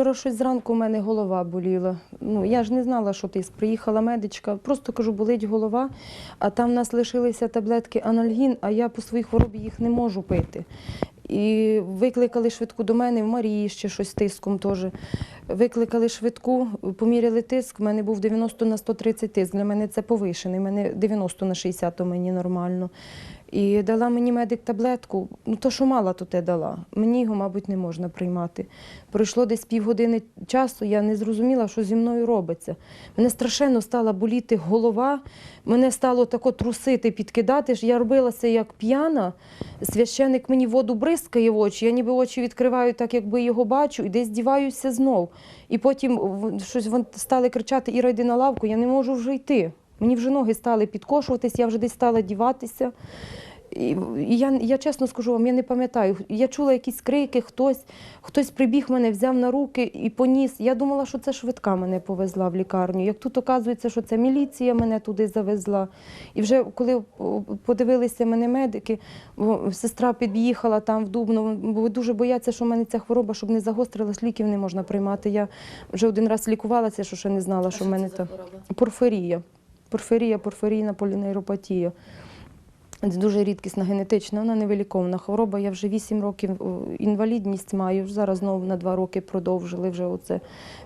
Вчора щось зранку у мене голова боліла. Ну, я ж не знала, що тиск. Приїхала медичка, просто кажу, болить голова, а там в нас лишилися таблетки анальгін, а я по своїй хворобі їх не можу пити. І викликали швидку до мене, в Марії ще щось тиском теж. Викликали швидку, поміряли тиск, в мене був 90 на 130 тиск. Для мене це повишений, в мене 90 на 60, то мені нормально. І дала мені медик таблетку. Ну, то, що мала, то те дала. Мені його, мабуть, не можна приймати. Пройшло десь півгодини часу, я не зрозуміла, що зі мною робиться. Мене страшенно стала боліти голова, мене стало тако трусити, підкидати. Я робилася як п'яна. Священик мені воду бризкає в очі, я ніби очі відкриваю, так якби його бачу, і десь діваюся знов. І потім щось стали кричати, Іра, йди на лавку, я не можу вже йти. Мені вже ноги стали підкошуватись, я вже десь стала діватися. Я, я чесно скажу вам, я не пам'ятаю. Я чула якісь крики, хтось, хтось прибіг мене, взяв на руки і поніс. Я думала, що це швидка мене повезла в лікарню. Як тут оказується, що це міліція мене туди завезла. І вже коли подивилися мене медики, сестра під'їхала там в Дубно, бо дуже бояться, що в мене ця хвороба, щоб не загострилась, ліків не можна приймати. Я вже один раз лікувалася, що ще не знала, що в мене там. Порфирія. Порфирія, порфирійна полінейропатія. Дуже рідкісна генетична, вона невиліковна хвороба. Я вже 8 років інвалідність маю. Зараз знову на 2 роки продовжили вже оце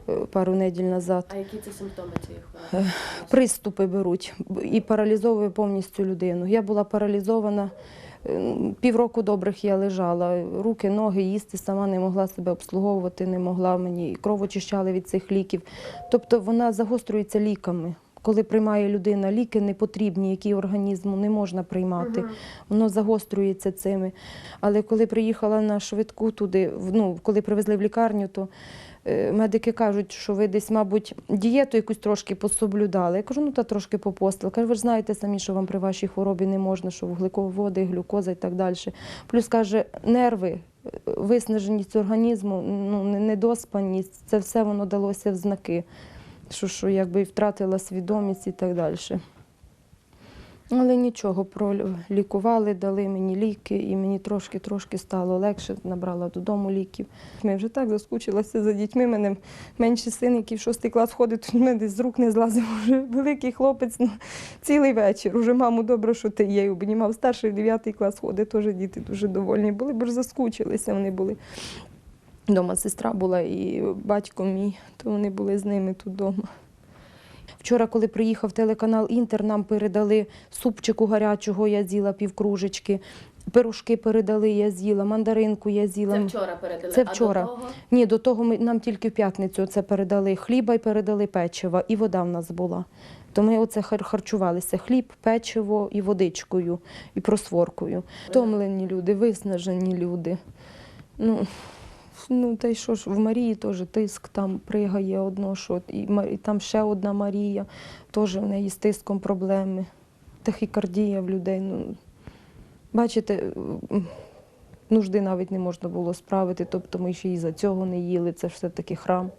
е, пару неділь назад. А які це симптоми цієї хвороби? Приступи беруть і паралізовує повністю людину. Я була паралізована. е, Півроку добрих я лежала, руки, ноги їсти сама не могла себе обслуговувати, не могла мені кров очищали від цих ліків. Тобто вона загострюється ліками. Коли приймає людина ліки непотрібні, які організму не можна приймати, воно загострюється цими. Але коли приїхала на швидку туди, ну, коли привезли в лікарню, то е, медики кажуть, що ви десь, мабуть, дієту якусь трошки пособлюдали. Я кажу, ну та трошки попостила. Каже, ви ж знаєте самі, що вам при вашій хворобі не можна, що вуглеководи, глюкоза і так далі. Плюс каже, нерви, е, виснаженість організму, ну, недоспаність, це все воно далося в знаки, що, що якби втратила свідомість і так далі. Але нічого, пролікували, дали мені ліки, і мені трошки-трошки стало легше, набрала додому ліків. Ми вже так заскучилася за дітьми. Мене менший син, який в шостий клас ходить, тут мене з рук не злазив. Вже великий хлопець ну, цілий вечір. Уже маму добре, що ти є. Обнімав старший дев'ятий клас ходить, теж діти дуже довольні були, бо ж заскучилися вони були. Дома сестра була і батько мій, то вони були з ними тут вдома. Вчора, коли приїхав телеканал Інтер, нам передали супчику гарячого, я з'їла півкружечки, пирожки передали, я з'їла, мандаринку я з'їла. Це вчора передали. Це А до того? Ні, до того ми, нам тільки в п'ятницю це передали хліба і передали печива, і вода в нас була. То ми оце харчувалися: хліб, печиво і водичкою, і просворкою. Втомлені люди, виснажені люди. Ну, ну та й що ж, в Марії теж тиск там пригає одно, що і, і там ще одна Марія, теж в неї з тиском проблеми. Тахікардія в людей. Ну, бачите, нужди навіть не можна було справити, тобто ми ще і за цього не їли, це все-таки храм.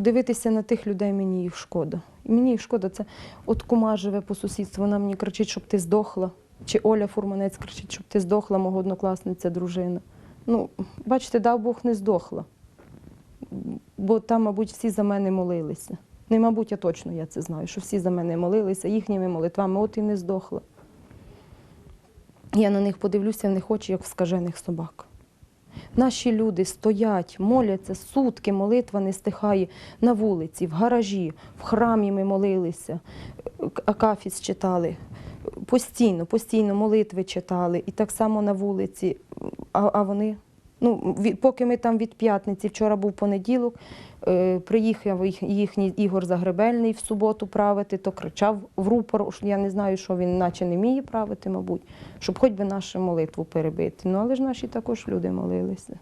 Подивитися на тих людей мені їх шкода. І мені їх шкода, це от кума живе по сусідству, вона мені кричить, щоб ти здохла. Чи Оля Фурманець кричить, щоб ти здохла, мого однокласниця, дружина. Ну, бачите, дав Бог не здохла. Бо там, мабуть, всі за мене молилися. Не, мабуть, а точно я це знаю, що всі за мене молилися, їхніми молитвами, от і не здохла. Я на них подивлюся, в них очі, як в скажених собак. Наші люди стоять, моляться сутки, молитва не стихає на вулиці, в гаражі, в храмі ми молилися, акафіс читали. Постійно, постійно молитви читали. І так само на вулиці. А, а вони, ну, від, поки ми там від п'ятниці, вчора був понеділок, е, приїхав їх- їхній Ігор Загребельний в суботу правити, то кричав в рупор, я не знаю, що він наче не вміє правити, мабуть, щоб хоч би нашу молитву перебити. Ну, але ж наші також люди молилися.